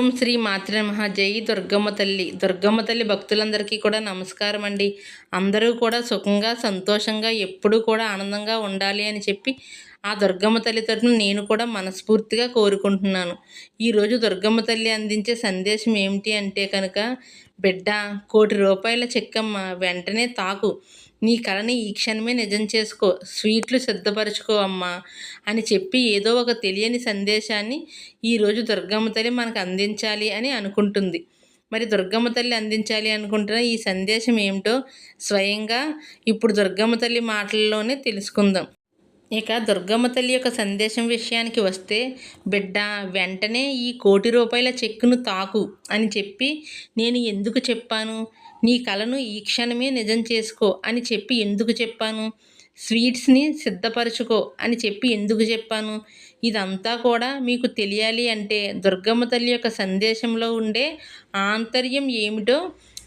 ఓం శ్రీ మాతృ జై దుర్గమ్మ తల్లి. దుర్గమ్మ తల్లి భక్తులందరికీ కూడా నమస్కారం అండి. అందరూ కూడా సుఖంగా సంతోషంగా ఎప్పుడూ కూడా ఆనందంగా ఉండాలి అని చెప్పి ఆ దుర్గమ్మ తల్లి తరఫున నేను కూడా మనస్ఫూర్తిగా కోరుకుంటున్నాను. ఈరోజు దుర్గమ్మ తల్లి అందించే సందేశం ఏమిటి అంటే కనుక బిడ్డ కోటి రూపాయల చెక్కమ్మ వెంటనే తాకు. నీ కళని ఈ క్షణమే నిజం చేసుకో స్వీట్లు సిద్ధపరచుకో అమ్మా అని చెప్పి ఏదో ఒక తెలియని సందేశాన్ని ఈరోజు దుర్గమ్మ తల్లి మనకు అందించాలి అని అనుకుంటుంది. మరి దుర్గమ్మ తల్లి అందించాలి అనుకుంటున్న ఈ సందేశం ఏమిటో స్వయంగా ఇప్పుడు దుర్గమ్మ తల్లి మాటల్లోనే తెలుసుకుందాం. ఇక దుర్గమ్మ తల్లి యొక్క సందేశం విషయానికి వస్తే బిడ్డ వెంటనే ఈ కోటి రూపాయల చెక్కును తాకు అని చెప్పి నేను ఎందుకు చెప్పాను? నీ కలను ఈ క్షణమే నిజం చేసుకో అని చెప్పి ఎందుకు చెప్పాను? స్వీట్స్ని సిద్ధపరచుకో అని చెప్పి ఎందుకు చెప్పాను? ఇదంతా కూడా మీకు తెలియాలి అంటే దుర్గమ్మ తల్లి యొక్క సందేశంలో ఉండే ఆంతర్యం ఏమిటో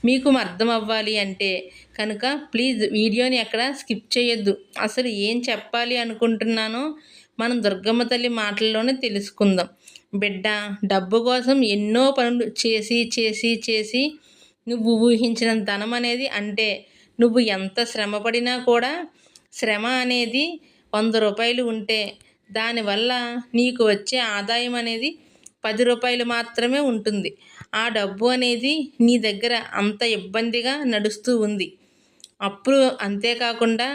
మీకు అర్థం అవ్వాలి అంటే కనుక ప్లీజ్ వీడియోని ఎక్కడ స్కిప్ చేయొద్దు. అసలు ఏం చెప్పాలి అనుకుంటున్నానో మనం దుర్గమ్మ తల్లి మాటల్లోనే తెలుసుకుందాం. బిడ్డ డబ్బు కోసం ఎన్నో పనులు చేసి చేసి చేసి నువ్వు ఊహించిన ధనం అనేది అంటే నువ్వు ఎంత శ్రమపడినా కూడా శ్రమ అనేది వంద రూపాయలు ఉంటే దానివల్ల నీకు వచ్చే ఆదాయం అనేది పది రూపాయలు మాత్రమే ఉంటుంది. ఆ డబ్బు అనేది నీ దగ్గర అంత ఇబ్బందిగా నడుస్తూ ఉంది. అప్పుడు అంతేకాకుండా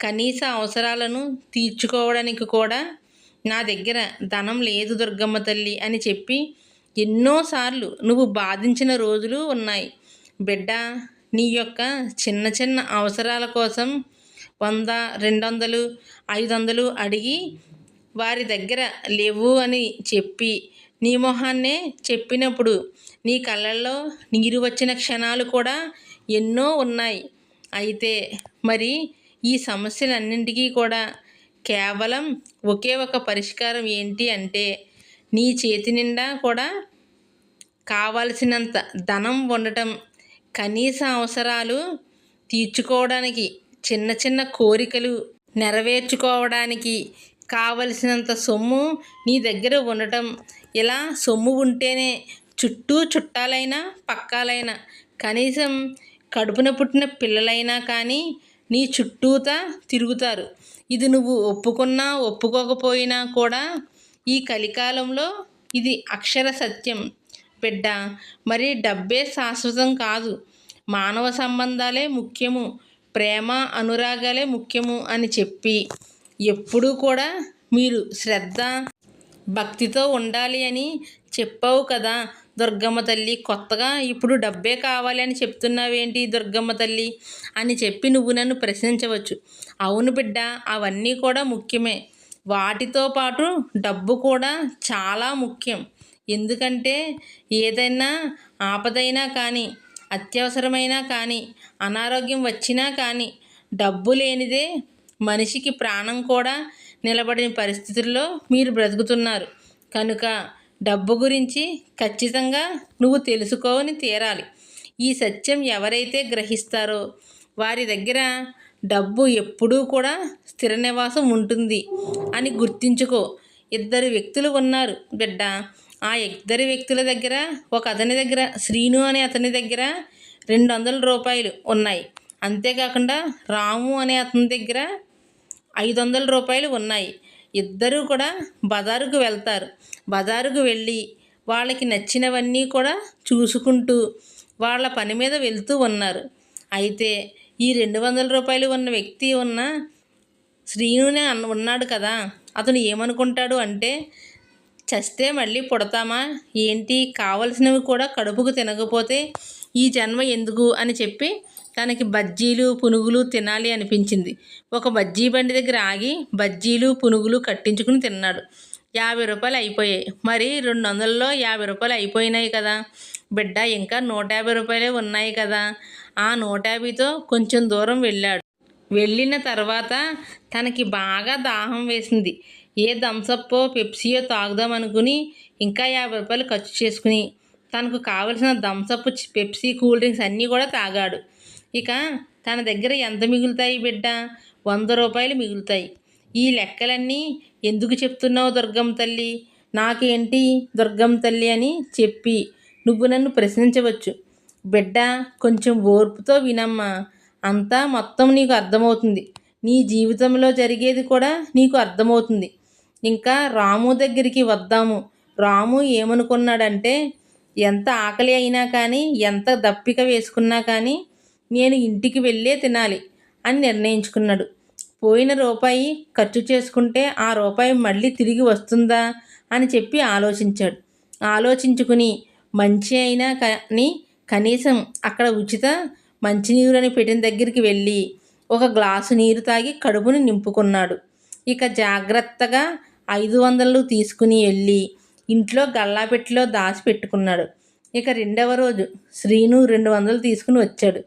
కనీస అవసరాలను తీర్చుకోవడానికి కూడా నా దగ్గర ధనం లేదు దుర్గమ్మ తల్లి అని చెప్పి ఎన్నోసార్లు నువ్వు బాధించిన రోజులు ఉన్నాయి. బిడ్డ నీ యొక్క చిన్న చిన్న అవసరాల కోసం వంద రెండు వందలు ఐదు వందలు అడిగి వారి దగ్గర లేవు అని చెప్పి నీ మొహాన్నే చెప్పినప్పుడు నీ కళ్ళల్లో నీరు వచ్చిన క్షణాలు కూడా ఎన్నో ఉన్నాయి. అయితే మరి ఈ సమస్యలన్నింటికీ కూడా కేవలం ఒకే ఒక పరిష్కారం ఏంటి అంటే నీ చేతి నిండా కూడా కావలసినంత ధనం ఉండటం కనీస అవసరాలు తీర్చుకోవడానికి చిన్న చిన్న కోరికలు నెరవేర్చుకోవడానికి కావలసినంత సొమ్ము నీ దగ్గర ఉండటం. ఇలా సొమ్ము ఉంటేనే చుట్టూ చుట్టాలైనా పక్కాలైనా కనీసం కడుపున పుట్టిన పిల్లలైనా కానీ నీ చుట్టూతా తిరుగుతారు. ఇది నువ్వు ఒప్పుకున్నా ఒప్పుకోకపోయినా కూడా ఈ కలికాలంలో ఇది అక్షర సత్యం. బిడ్డ! మరి డబ్బే శాశ్వతం కాదు. మానవ సంబంధాలే ముఖ్యము. ప్రేమ అనురాగాలే ముఖ్యము అని చెప్పి ఎప్పుడూ కూడా మీరు శ్రద్ధ భక్తితో ఉండాలి అని చెప్పావు కదా. దుర్గమ్మ తల్లి కొత్తగా ఇప్పుడు డబ్బే కావాలి అని చెప్తున్నావేంటి దుర్గమ్మ తల్లి? అని చెప్పి నువ్వు నన్ను ప్రశ్నించవచ్చు. అవును బిడ్డ అవన్నీ కూడా ముఖ్యమే. వాటితో పాటు డబ్బు కూడా చాలా ముఖ్యం. ఎందుకంటే ఏదైనా ఆపదైనా కానీ అత్యవసరమైనా కానీ అనారోగ్యం వచ్చినా కానీ డబ్బు లేనిదే మనిషికి ప్రాణం కూడా నిలబడిన పరిస్థితుల్లో మీరు బ్రతుకుతున్నారు. కనుక డబ్బు గురించి ఖచ్చితంగా నువ్వు తెలుసుకోని తీరాలి. ఈ సత్యం ఎవరైతే గ్రహిస్తారో వారి దగ్గర డబ్బు ఎప్పుడూ కూడా స్థిర నివాసం ఉంటుంది అని గుర్తించుకో. ఇద్దరు వ్యక్తులు ఉన్నారు బిడ్డ. ఆ ఇద్దరు వ్యక్తుల దగ్గర ఒక అతని దగ్గర శ్రీను అనే అతని దగ్గర రెండు వందల రూపాయలు ఉన్నాయి. అంతేకాకుండా రాము అనే అతని దగ్గర ఐదు వందల రూపాయలు ఉన్నాయి. ఇద్దరూ కూడా బజారుకు వెళ్తారు. బజారుకు వెళ్ళి వాళ్ళకి నచ్చినవన్నీ కూడా చూసుకుంటూ వాళ్ళ పని మీద వెళ్తూ ఉన్నారు. అయితే ఈ రెండు వందల రూపాయలు ఉన్న వ్యక్తి ఉన్న శ్రీనునే అన్న ఉన్నాడు కదా అతను ఏమనుకుంటాడు అంటే చస్తే మళ్ళీ పుడతామా? ఏంటి? కావలసినవి కూడా కడుపుకు తినకపోతే ఈ జన్మ ఎందుకు? అని చెప్పి తనకి బజ్జీలు పునుగులు తినాలి అనిపించింది. ఒక బజ్జీ బండి దగ్గర ఆగి బజ్జీలు పునుగులు కట్టించుకుని తిన్నాడు. యాభై రూపాయలు అయిపోయాయి. మరి రెండు వందల్లో యాభై రూపాయలు అయిపోయినాయి కదా. బిడ్డ ఇంకా నూట యాభై రూపాయలే ఉన్నాయి కదా. ఆ నూట యాభైతో కొంచెం దూరం వెళ్ళాడు. వెళ్ళిన తర్వాత తనకి బాగా దాహం వేసింది. ఏ థమ్సప్పో పెప్సీయో తాగుదాం అనుకుని ఇంకా యాభై రూపాయలు ఖర్చు చేసుకుని తనకు కావలసిన థమ్సప్ పెప్సీ కూల్ డ్రింక్స్ అన్నీ కూడా తాగాడు. ఇక తన దగ్గర ఎంత మిగులుతాయి బిడ్డ? వంద రూపాయలు మిగులుతాయి. ఈ లెక్కలన్నీ ఎందుకు చెప్తున్నావు దుర్గం తల్లి? నాకేంటి దుర్గం తల్లి అని చెప్పి నువ్వు నన్ను ప్రశ్నించవచ్చు. బిడ్డ కొంచెం ఓర్పుతో వినమ్మా. అంతా మొత్తం నీకు అర్థమవుతుంది. నీ జీవితంలో జరిగేది కూడా నీకు అర్థమవుతుంది. ఇంకా రాము దగ్గరికి వద్దాము. రాము ఏమనుకున్నాడంటే ఎంత ఆకలి అయినా కానీ ఎంత దప్పిక వేసుకున్నా కానీ నేను ఇంటికి వెళ్ళే తినాలి అని నిర్ణయించుకున్నాడు. పోయిన రూపాయి ఖర్చు చేసుకుంటే ఆ రూపాయి మళ్ళీ తిరిగి వస్తుందా అని చెప్పి ఆలోచించాడు. ఆలోచించుకుని మంచి అయినా కానీ కనీసం అక్కడ ఉచిత మంచినీరు అని పెట్టిన దగ్గరికి వెళ్ళి ఒక గ్లాసు నీరు తాగి కడుపుని నింపుకున్నాడు. ఇక జాగ్రత్తగా ఐదు వందలు తీసుకుని వెళ్ళి ఇంట్లో గల్లాపెట్టిలో దాచిపెట్టుకున్నాడు. ఇక రెండవ రోజు శ్రీను రెండు వందలు తీసుకుని వచ్చాడు.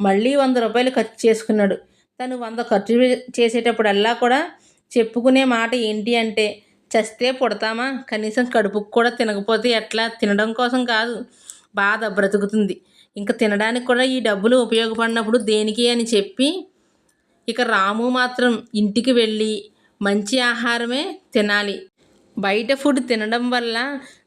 మళ్ళీ వంద రూపాయలు ఖర్చు చేసుకున్నాడు. తను వంద ఖర్చు చేసేటప్పుడల్లా కూడా చెప్పుకునే మాట ఏంటి అంటే చస్తే పుడతామా? కనీసం కడుపుకు కూడా తినకపోతే ఎట్లా? తినడం కోసం కాదు. బాధ బ్రతుకుతుంది. ఇంకా తినడానికి కూడా ఈ డబ్బులు ఉపయోగపడినప్పుడు దేనికి? అని చెప్పి ఇక రాము మాత్రం ఇంటికి వెళ్ళి మంచి ఆహారమే తినాలి. బయట ఫుడ్ తినడం వల్ల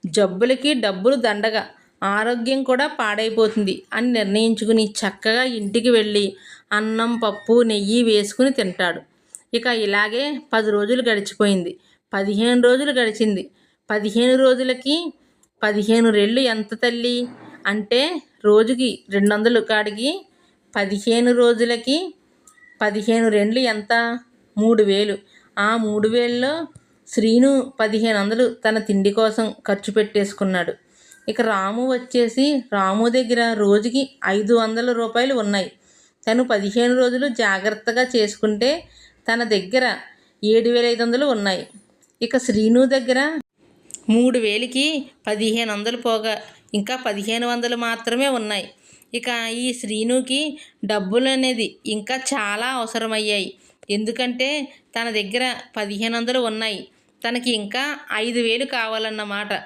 జబ్బులకి డబ్బులు దండగా ఆరోగ్యం కూడా పాడైపోతుంది అని నిర్ణయించుకుని చక్కగా ఇంటికి వెళ్ళి అన్నం పప్పు నెయ్యి వేసుకుని తింటాడు. ఇక ఇలాగే పది రోజులు గడిచిపోయింది. పదిహేను రోజులు గడిచింది. పదిహేను రోజులకి పదిహేను రెళ్ళు ఎంత తల్లి? అంటే రోజుకి రెండు వందలు కాడికి పదిహేను రోజులకి పదిహేను రెండ్లు ఎంత? మూడు వేలు. ఆ మూడు వేలలో శ్రీను పదిహేను వందలు తన తిండి కోసం ఖర్చు పెట్టేసుకున్నాడు. ఇక రాము వచ్చేసి రాము దగ్గర రోజుకి ఐదు వందల రూపాయలు ఉన్నాయి. తను పదిహేను రోజులు జాగ్రత్తగా చేసుకుంటే తన దగ్గర ఏడు వేల ఐదు వందలు ఉన్నాయి. ఇక శ్రీను దగ్గర మూడు వేలకి పదిహేను వందలు పోగా ఇంకా పదిహేను వందలు మాత్రమే ఉన్నాయి. ఇక ఈ శ్రీనుకి డబ్బులు అనేది ఇంకా చాలా అవసరమయ్యాయి. ఎందుకంటే తన దగ్గర పదిహేను వందలు ఉన్నాయి. తనకి ఇంకా ఐదు వేలు కావాలన్నమాట.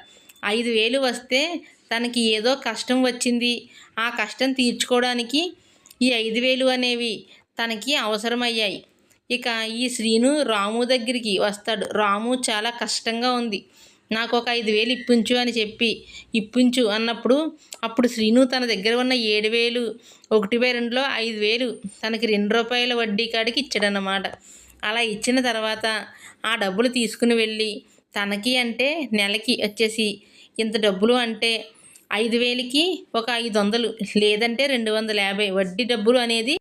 ఐదు వేలు వస్తే తనకి ఏదో కష్టం వచ్చింది. ఆ కష్టం తీర్చుకోవడానికి ఈ ఐదు వేలు అనేవి తనకి అవసరమయ్యాయి. ఇక ఈ శ్రీను రాము దగ్గరికి వస్తాడు. రాము చాలా కష్టంగా ఉంది. నాకు ఒక ఐదు వేలు ఇప్పించు అని చెప్పి ఇప్పించు అన్నప్పుడు అప్పుడు శ్రీను తన దగ్గర ఉన్న ఏడు వేలు ఒకటి బై రెండులో ఐదు వేలు తనకి రెండు రూపాయల వడ్డీ కాడికి ఇచ్చాడన్నమాట. అలా ఇచ్చిన తర్వాత ఆ డబ్బులు తీసుకుని వెళ్ళి తనకి అంటే నెలకి వచ్చేసి ఇంత డబ్బులు అంటే ఐదు వేలకి ఒక ఐదు వందలు లేదంటే రెండు వందల యాభై వడ్డీ డబ్బులు అనేది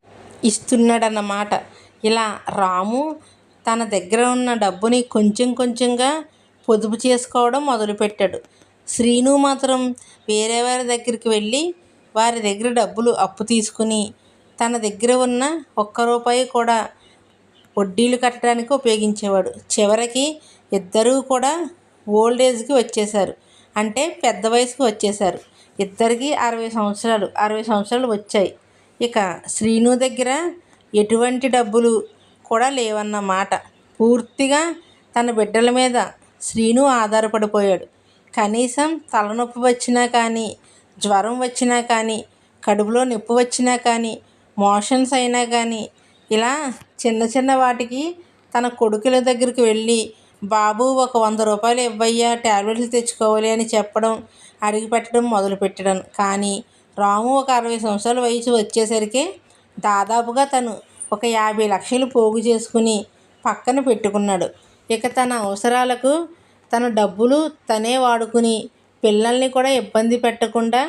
ఇస్తున్నాడన్నమాట. ఇలా రాము తన దగ్గర ఉన్న డబ్బుని కొంచెం కొంచెంగా పొదుపు చేసుకోవడం మొదలుపెట్టాడు. శ్రీను మాత్రం వేరే వారి దగ్గరికి వెళ్ళి వారి దగ్గర డబ్బులు అప్పు తీసుకుని తన దగ్గర ఉన్న ఒక్క రూపాయి కూడా వడ్డీలు కట్టడానికి ఉపయోగించేవాడు. చివరికి ఇద్దరూ కూడా ఓల్డ్ ఏజ్కి వచ్చేసారు అంటే పెద్ద వయసుకు వచ్చేసారు ఇద్దరికి అరవై సంవత్సరాలు అరవై సంవత్సరాలు వచ్చాయి. ఇక శ్రీను దగ్గర ఎటువంటి డబ్బులు కూడా లేవన్నమాట. పూర్తిగా తన బిడ్డల మీద శ్రీను ఆధారపడిపోయాడు. కనీసం తలనొప్పి వచ్చినా కానీ జ్వరం వచ్చినా కానీ కడుపులో నొప్పి వచ్చినా కానీ మోషన్స్ అయినా కానీ ఇలా చిన్న చిన్న వాటికి తన కొడుకుల దగ్గరికి వెళ్ళి బాబు ఒక వంద రూపాయలు ఇవ్వయ్యా ట్యాబ్లెట్లు తెచ్చుకోవాలి అని చెప్పడం అడిగి పెట్టడం మొదలుపెట్టడం కానీ రాము ఒక అరవై సంవత్సరాల వయసు వచ్చేసరికి దాదాపుగా తను ఒక యాభై లక్షలు పోగు చేసుకుని పక్కన పెట్టుకున్నాడు. ఇక తన అవసరాలకు తన డబ్బులు తనే వాడుకుని పిల్లల్ని కూడా ఇబ్బంది పెట్టకుండా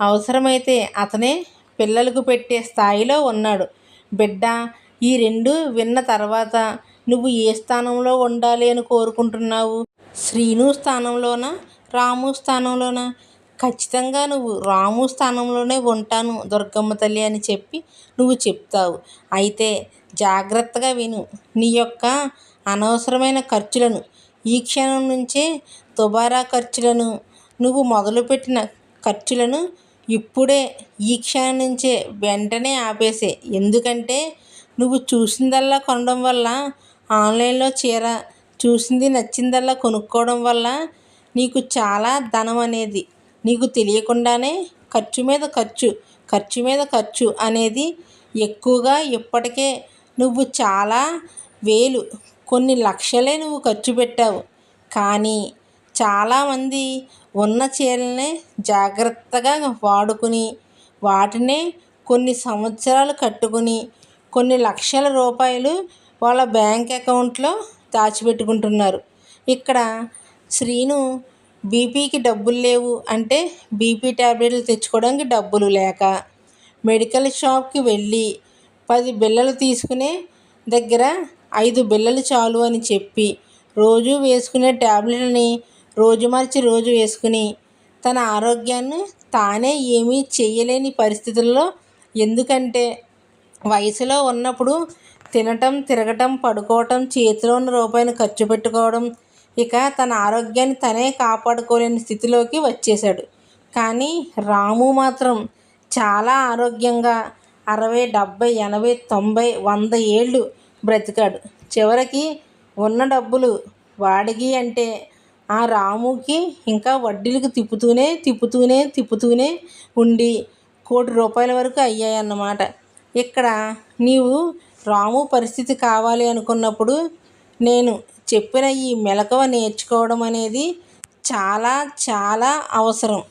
అవసరమైతే అతనే పిల్లలకు పెట్టే స్థాయిలో ఉన్నాడు. బిడ్డ ఈ రెండు విన్న తర్వాత నువ్వు ఏ స్థానంలో ఉండాలి అని కోరుకుంటున్నావు? శ్రీను స్థానంలోనా? రాము స్థానంలోనా? ఖచ్చితంగా నువ్వు రాము స్థానంలోనే ఉంటాను దుర్గమ్మ తల్లి అని చెప్పి నువ్వు చెప్తావు. అయితే జాగ్రత్తగా విను నీ యొక్క అనవసరమైన ఖర్చులను. ఈ క్షణం నుంచే దుబారా ఖర్చులను నువ్వు మొదలుపెట్టిన ఖర్చులను ఇప్పుడే ఈ క్షణం నుంచే వెంటనే ఆపేసే. ఎందుకంటే నువ్వు చూసిందల్లా కొనడం వల్ల ఆన్లైన్లో చీర చూసింది నచ్చిందల్లా కొనుక్కోవడం వల్ల నీకు చాలా ధనం అనేది నీకు తెలియకుండానే ఖర్చు మీద ఖర్చు ఖర్చు మీద ఖర్చు అనేది ఎక్కువగా ఇప్పటికే నువ్వు చాలా వేలు కొన్ని లక్షలే నువ్వు ఖర్చు పెట్టావు. కానీ చాలామంది ఉన్న చీరలనే జాగ్రత్తగా వాడుకుని వాటినే కొన్ని సంవత్సరాలు కట్టుకుని కొన్ని లక్షల రూపాయలు వాళ్ళ బ్యాంక్ అకౌంట్లో దాచిపెట్టుకుంటున్నారు. ఇక్కడ శ్రీను బీపీకి డబ్బులు లేవు అంటే బీపీ ట్యాబ్లెట్లు తెచ్చుకోవడానికి డబ్బులు లేక మెడికల్ షాప్కి వెళ్ళి పది బిళ్ళలు తీసుకునే దగ్గర ఐదు బిళ్ళలు చాలు అని చెప్పి రోజు వేసుకునే ట్యాబ్లెట్ని రోజు మార్చి రోజు వేసుకుని తన ఆరోగ్యాన్ని తానే ఏమీ చేయలేని పరిస్థితుల్లో ఎందుకంటే వయసులో ఉన్నప్పుడు తినటం తిరగటం పడుకోవటం చేతిలో ఉన్న రూపాయిని ఖర్చు పెట్టుకోవడం ఇక తన ఆరోగ్యాన్ని తనే కాపాడుకోలేని స్థితిలోకి వచ్చేశాడు. కానీ రాము మాత్రం చాలా ఆరోగ్యంగా అరవై డెబ్భై ఎనభై తొంభై వంద ఏళ్ళు బ్రతికాడు. చివరికి ఉన్న డబ్బులు వాడికి అంటే ఆ రాముకి ఇంకా వడ్డీలకు తిప్పుతూనే తిప్పుతూనే తిప్పుతూనే ఉండి కోటి రూపాయల వరకు అయ్యాయన్నమాట. ఇక్కడ నీవు రాము పరిస్థితి కావాలి అనుకున్నప్పుడు నేను చెప్పిన ఈ మెలకువ నేర్చుకోవడం అనేది చాలా చాలా అవసరం.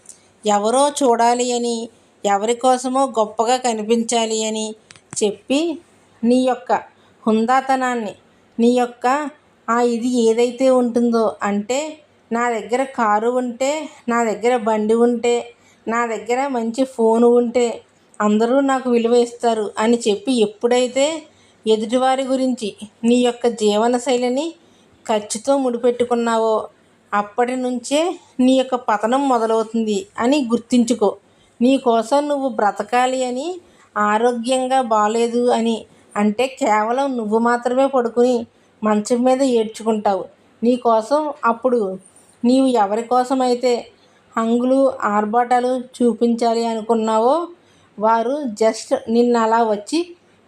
ఎవరో చూడాలి అని ఎవరి కోసమో గొప్పగా కనిపించాలి అని చెప్పి నీ యొక్క హుందాతనాన్ని. నీ యొక్క ఆ ఇది ఏదైతే ఉంటుందో అంటే నా దగ్గర కారు ఉంటే నా దగ్గర బండి ఉంటే నా దగ్గర మంచి ఫోన్ ఉంటే అందరూ నాకు విలువ ఇస్తారు అని చెప్పి ఎప్పుడైతే ఎదుటివారి గురించి నీ యొక్క జీవనశైలిని ఖర్చుతో ముడిపెట్టుకున్నావో అప్పటి నుంచే నీ యొక్క పతనం మొదలవుతుంది అని గుర్తించుకో. నీ కోసం నువ్వు బ్రతకాలి అని ఆరోగ్యంగా బాగాలేదు అని అంటే కేవలం నువ్వు మాత్రమే పడుకుని మంచం మీద ఏడ్చుకుంటావు. నీకోసం అప్పుడు నీవు ఎవరి కోసమైతే హంగులు ఆర్భాటాలు చూపించాలి అనుకున్నావో వారు జస్ట్ నిన్ను అలా వచ్చి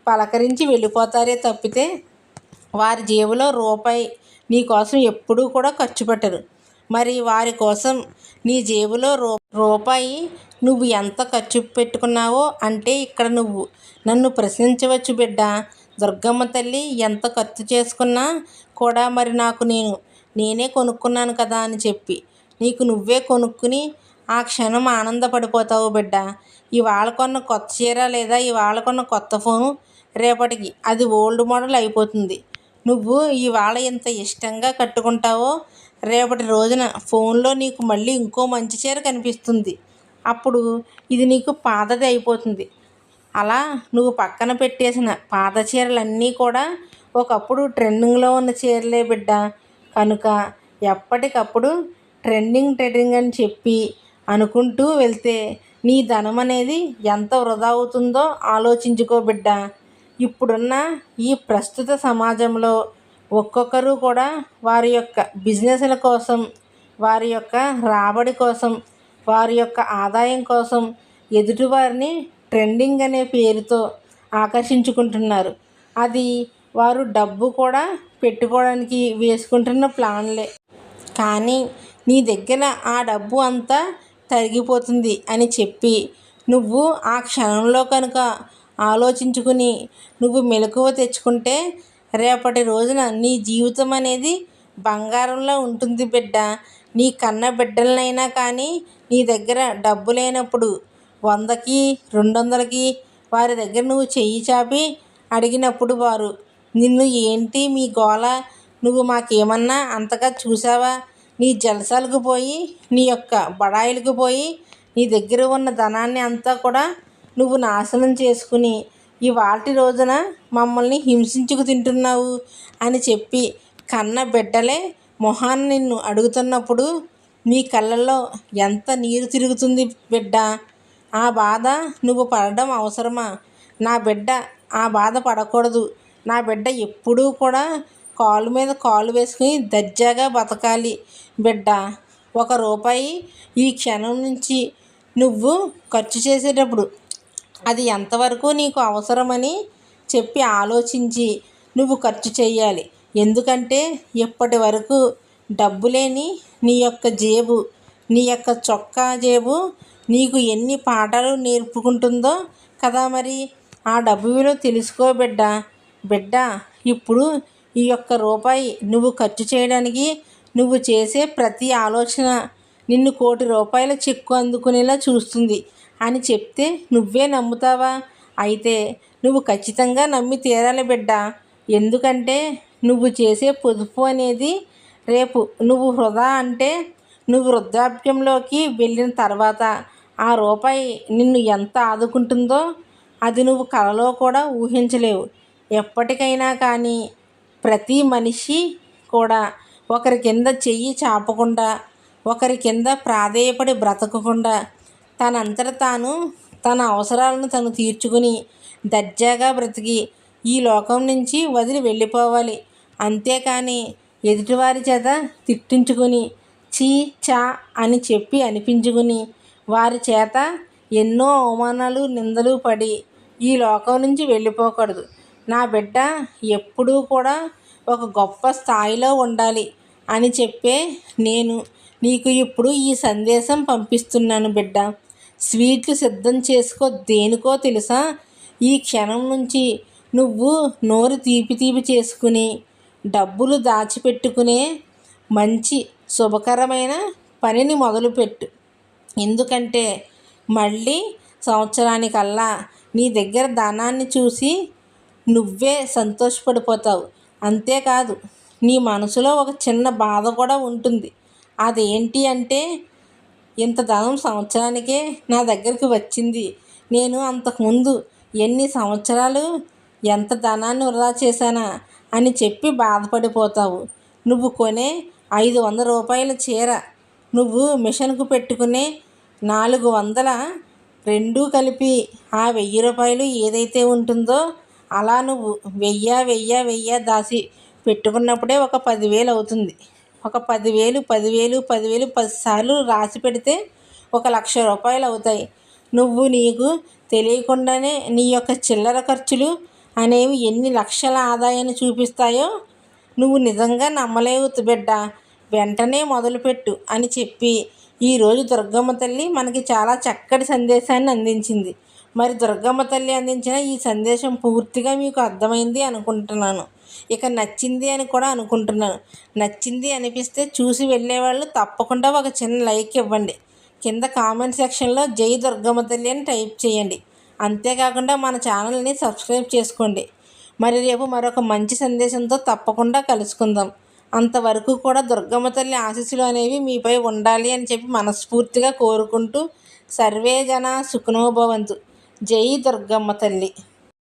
పలకరించి వెళ్ళిపోతారే తప్పితే వారి జేబులో రూపాయి నీకోసం ఎప్పుడూ కూడా ఖర్చు పెట్టరు. మరి వారి కోసం నీ జేబులో రూ రూపాయి నువ్వు ఎంత ఖర్చు పెట్టుకున్నావో అంటే ఇక్కడ నువ్వు. నన్ను ప్రశ్నించవచ్చు బిడ్డ దుర్గమ్మ తల్లి ఎంత ఖర్చు చేసుకున్నా కూడా మరి నాకు నేను నేనే కొనుక్కున్నాను కదా అని చెప్పి. నీకు నువ్వే కొనుక్కుని ఆ క్షణం ఆనందపడిపోతావు బిడ్డ. ఇవాళ కొన్న కొత్త చీర లేదా ఇవాళ కొన్న కొత్త ఫోను రేపటికి అది ఓల్డ్ మోడల్ అయిపోతుంది. నువ్వు ఇవాళ ఎంత ఇష్టంగా కట్టుకుంటావో రేపటి రోజున ఫోన్లో నీకు మళ్ళీ ఇంకో మంచి చీర కనిపిస్తుంది. అప్పుడు ఇది నీకు పాతది అయిపోతుంది. అలా నువ్వు పక్కన పెట్టేసిన పాత చీరలన్నీ కూడా ఒకప్పుడు ట్రెండింగ్లో ఉన్న చీరలే బిడ్డ. కనుక ఎప్పటికప్పుడు ట్రెండింగ్ ట్రెండింగ్ అని చెప్పి అనుకుంటూ వెళ్తే నీ ధనం అనేది ఎంత వృధా అవుతుందో ఆలోచించుకో బిడ్డ. ఇప్పుడున్న ఈ ప్రస్తుత సమాజంలో ఒక్కొక్కరు కూడా వారి యొక్క బిజినెస్ల కోసం వారి యొక్క రాబడి కోసం వారి యొక్క ఆదాయం కోసం ఎదుటివారిని ట్రెండింగ్ అనే పేరుతో ఆకర్షించుకుంటున్నారు. అది వారు డబ్బు కూడా పెట్టుకోవడానికి వేసుకుంటున్న ప్లాన్లే. కానీ నీ దగ్గర ఆ డబ్బు అంతా తరిగిపోతుంది అని చెప్పి నువ్వు ఆ క్షణంలో కనుక ఆలోచించుకుని నువ్వు మెలకువ తెచ్చుకుంటే రేపటి రోజున నీ జీవితం అనేది బంగారంలో ఉంటుంది బిడ్డ. నీ కన్న బిడ్డలనైనా కానీ నీ దగ్గర డబ్బు లేనప్పుడు వందకి రెండు వందలకి వారి దగ్గర నువ్వు చెయ్యి చాపి అడిగినప్పుడు వారు నిన్ను ఏంటి మీ గోల? నువ్వు మాకేమన్నా అంతగా చూసావా నీ జలసాలకు పోయి నీ యొక్క బడాయిలకు పోయి నీ దగ్గర ఉన్న ధనాన్ని అంతా కూడా నువ్వు నాశనం చేసుకుని ఇవాటి రోజున మమ్మల్ని హింసించుకు తింటున్నావు అని చెప్పి కన్న బిడ్డలే మొహాన్ని నిన్ను అడుగుతున్నప్పుడు నీ కళ్ళల్లో ఎంత నీరు తిరుగుతుంది బిడ్డ? ఆ బాధ నువ్వు పడడం అవసరమా? నా బిడ్డ ఆ బాధ పడకూడదు. నా బిడ్డ ఎప్పుడూ కూడా కాలు మీద కాలు వేసుకుని దర్జాగా బతకాలి బిడ్డ. ఒక రూపాయి ఈ క్షణం నుంచి నువ్వు ఖర్చు చేసేటప్పుడు అది ఎంతవరకు నీకు అవసరమని చెప్పి ఆలోచించి నువ్వు ఖర్చు చేయాలి. ఎందుకంటే ఇప్పటి వరకు డబ్బు లేని నీ యొక్క జేబు నీ యొక్క చొక్కా జేబు నీకు ఎన్ని పాఠాలు నేర్పుకుంటుందో కదా మరి. ఆ డబ్బు విలువ తెలుసుకో బిడ్డ. బిడ్డ ఇప్పుడు ఈ యొక్క రూపాయి నువ్వు ఖర్చు చేయడానికి నువ్వు చేసే ప్రతి ఆలోచన నిన్ను కోటి రూపాయల చెక్కు అందుకునేలా చూస్తుంది. అని చెప్తే నువ్వే నమ్ముతావా? అయితే నువ్వు ఖచ్చితంగా నమ్మి తీరాలి బిడ్డ. ఎందుకంటే నువ్వు చేసే పొదుపు అనేది రేపు నువ్వు వృధా అంటే నువ్వు వృద్ధాప్యంలోకి వెళ్ళిన తర్వాత ఆ రూపాయి నిన్ను ఎంత ఆదుకుంటుందో అది నువ్వు కలలో కూడా ఊహించలేవు. ఎప్పటికైనా కానీ ప్రతి మనిషి కూడా ఒకరి కింద చెయ్యి చాపకుండా ఒకరి కింద ప్రాధేయపడి బ్రతకకుండా తనంతట తాను తన అవసరాలను తను తీర్చుకుని దర్జాగా బ్రతికి ఈ లోకం నుంచి వదిలి వెళ్ళిపోవాలి. అంతేకాని ఎదుటివారి చేత తిట్టించుకుని చీ చా అని చెప్పి అనిపించుకుని వారి చేత ఎన్నో అవమానాలు నిందలు పడి ఈ లోకం నుంచి వెళ్ళిపోకూడదు. నా బిడ్డ ఎప్పుడూ కూడా ఒక గొప్ప స్థాయిలో ఉండాలి అని చెప్పే నేను నీకు ఇప్పుడు ఈ సందేశం పంపిస్తున్నాను బిడ్డ. స్వీట్లు సిద్ధం చేసుకో దేనికో తెలుసా? ఈ క్షణం నుంచి నువ్వు నోరు తీపి తీపి చేసుకుని డబ్బులు దాచిపెట్టుకునే మంచి శుభకరమైన పనిని మొదలుపెట్టు. ఎందుకంటే మళ్ళీ సంవత్సరానికల్లా నీ దగ్గర ధనాన్ని చూసి నువ్వే సంతోషపడిపోతావు. అంతేకాదు నీ మనసులో ఒక చిన్న బాధ కూడా ఉంటుంది. అదేంటి అంటే ఇంత ధనం సంవత్సరానికే నా దగ్గరికి వచ్చింది. నేను అంతకుముందు ఎన్ని సంవత్సరాలు ఎంత ధనాన్ని వృధా చేశానా అని చెప్పి బాధపడిపోతావు. నువ్వు కొనే ఐదు వందల రూపాయల చీర నువ్వు మిషన్కు పెట్టుకునే నాలుగు వందల రెండూ కలిపి ఆ వెయ్యి రూపాయలు ఏదైతే ఉంటుందో అలా నువ్వు వెయ్య వెయ్య వెయ్య దాచి పెట్టుకున్నప్పుడే ఒక పదివేలు అవుతుంది. ఒక పదివేలు పదివేలు పదివేలు పదిసార్లు రాసి పెడితే ఒక లక్ష రూపాయలు అవుతాయి. నువ్వు నీకు తెలియకుండానే నీ యొక్క చిల్లర ఖర్చులు అనేవి ఎన్ని లక్షల ఆదాయాన్ని చూపిస్తాయో నువ్వు నిజంగా నమ్మలేవు బిడ్డ. వెంటనే మొదలుపెట్టు అని చెప్పి ఈరోజు దుర్గమ్మ తల్లి మనకి చాలా చక్కటి సందేశాన్ని అందించింది. మరి దుర్గమ్మ తల్లి అందించిన ఈ సందేశం పూర్తిగా మీకు అర్థమైంది అనుకుంటున్నాను. ఇక నచ్చింది అని కూడా అనుకుంటున్నాను. నచ్చింది అనిపిస్తే చూసి వెళ్ళేవాళ్ళు తప్పకుండా ఒక చిన్న లైక్ ఇవ్వండి. కింద కామెంట్ సెక్షన్లో జై దుర్గమ్మ తల్లి అని టైప్ చేయండి. అంతేకాకుండా మన ఛానల్ని సబ్స్క్రైబ్ చేసుకోండి. మరి రేపు మరొక మంచి సందేశంతో తప్పకుండా కలుసుకుందాం. అంతవరకు కూడా దుర్గమ్మ తల్లి ఆశీస్సులు అనేవి మీపై ఉండాలి అని చెప్పి మనస్ఫూర్తిగా కోరుకుంటూ సర్వే జన సుఖనోభవంతు జై దుర్గమ్మ తల్లి.